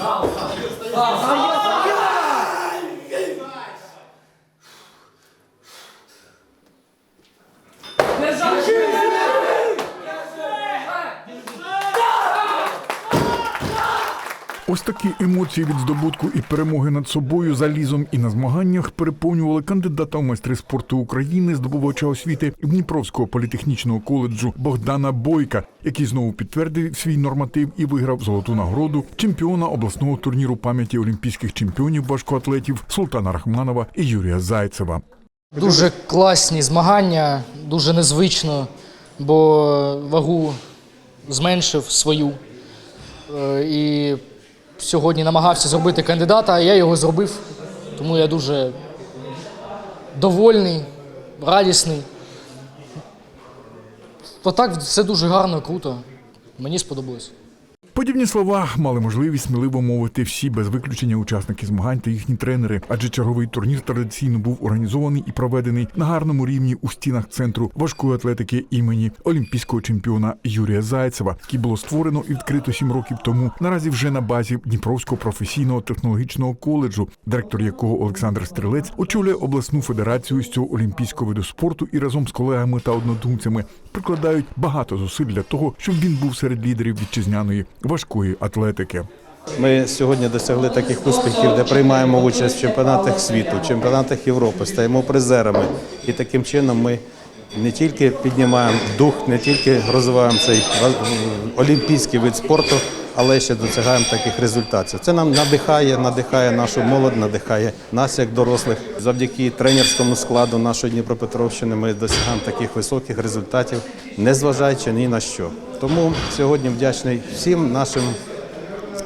ああ Ось такі емоції від здобутку і перемоги над собою, залізом і на змаганнях переповнювали кандидата в майстри спорту України, здобувача освіти Дніпровського політехнічного коледжу Богдана Бойка, який знову підтвердив свій норматив і виграв золоту нагороду чемпіона обласного турніру пам'яті олімпійських чемпіонів важкоатлетів Султана Рахманова і Юрія Зайцева. Дуже класні змагання, дуже незвично, бо вагу зменшив свою. Е, І сьогодні намагався зробити кандидата, а я його зробив. Тому я дуже довольний, радісний. Отак все дуже гарно, круто. Мені сподобалось. Подібні слова мали можливість сміливо мовити всі без виключення учасники змагань та їхні тренери, адже черговий турнір традиційно був організований і проведений на гарному рівні у стінах центру важкої атлетики імені олімпійського чемпіона Юрія Зайцева, який було створено і відкрито сім років тому. Наразі вже на базі Дніпровського професійного технологічного коледжу, директор якого Олександр Стрілець очолює обласну федерацію з цього олімпійського виду спорту і разом з колегами та однодумцями прикладають багато зусиль для того, щоб він був серед лідерів вітчизняної важкої атлетики. Ми сьогодні досягли таких успіхів, де приймаємо участь в чемпіонатах світу, чемпіонатах Європи, стаємо призерами. І таким чином ми не тільки піднімаємо дух, не тільки розвиваємо цей олімпійський вид спорту, але ще досягаємо таких результатів. Це нам надихає, надихає нашу молодь, надихає нас як дорослих. Завдяки тренерському складу нашої Дніпропетровщини ми досягаємо таких високих результатів, незважаючи ні на що. Тому сьогодні вдячний всім нашим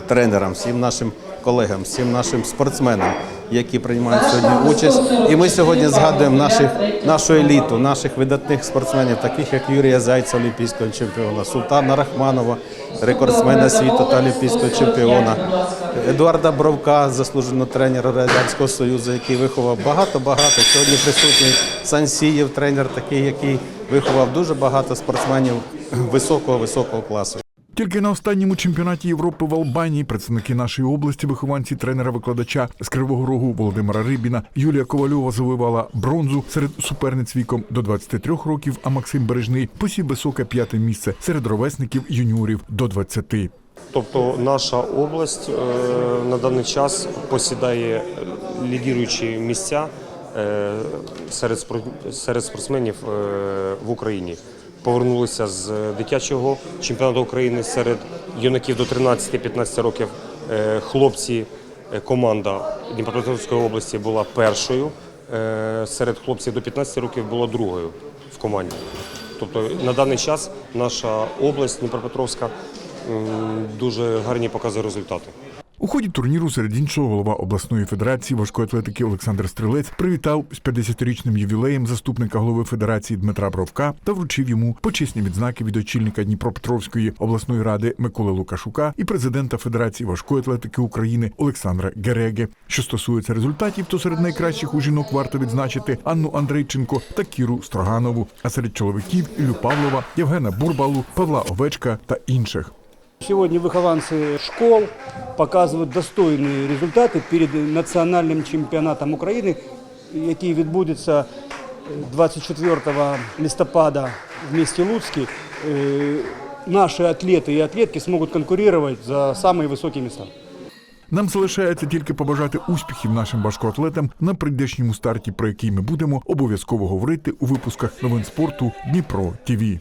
тренерам, всім нашим колегам, всім нашим спортсменам, які приймають сьогодні участь. І ми сьогодні згадуємо наших, нашу еліту, наших видатних спортсменів, таких як Юрія Зайця, олімпійського чемпіона, Султана Рахманова, рекордсмена світу та олімпійського чемпіона, Едуарда Бровка, заслуженого тренера Радянського Союзу, який виховав багато-багато. Сьогодні присутній Сансієв, тренер, такий, який виховав дуже багато спортсменів високого-високого класу. Тільки на останньому чемпіонаті Європи в Албанії представники нашої області, вихованці тренера-викладача з Кривого Рогу Володимира Рибіна, Юлія Ковальова завоювала бронзу серед суперниць віком до 23 років, а Максим Бережний посів високе п'яте місце серед ровесників юніорів до 20. Тобто наша область е, на даний час посідає лідіруючі місця е, серед спортсменів е, в Україні. Повернулися з дитячого чемпіонату України серед юнаків до 13-15 років. Е, Хлопці, е, команда Дніпропетровської області була першою. е, Серед хлопців до 15 років була другою в команді. Тобто на даний час наша область Дніпропетровська дуже гарні показує результати. У ході турніру серед іншого голова обласної федерації важкої атлетики Олександр Стрілець привітав з 50-річним ювілеєм заступника голови федерації Дмитра Бровка та вручив йому почесні відзнаки від очільника Дніпропетровської обласної ради Миколи Лукашука і президента Федерації важкої атлетики України Олександра Гереге. Що стосується результатів, то серед найкращих у жінок варто відзначити Анну Андрейченко та Кіру Строганову, а серед чоловіків Ілю Павлова, Євгена Бурбалу, Павла Овечка та інших. Сегодня выхованцы школ показывают достойні результати перед національним чемпіонатом України, який відбудеться е, 24 листопада в місті Луцькі. Е, Наші атлети і атлетки зможуть конкурувати за самі високі місця. Нам залишається тільки побажати успіхів нашим важкоатлетам на прийдешньому старті, про який ми будемо обов'язково говорити у випусках новин спорту Дніпро ТІВІ.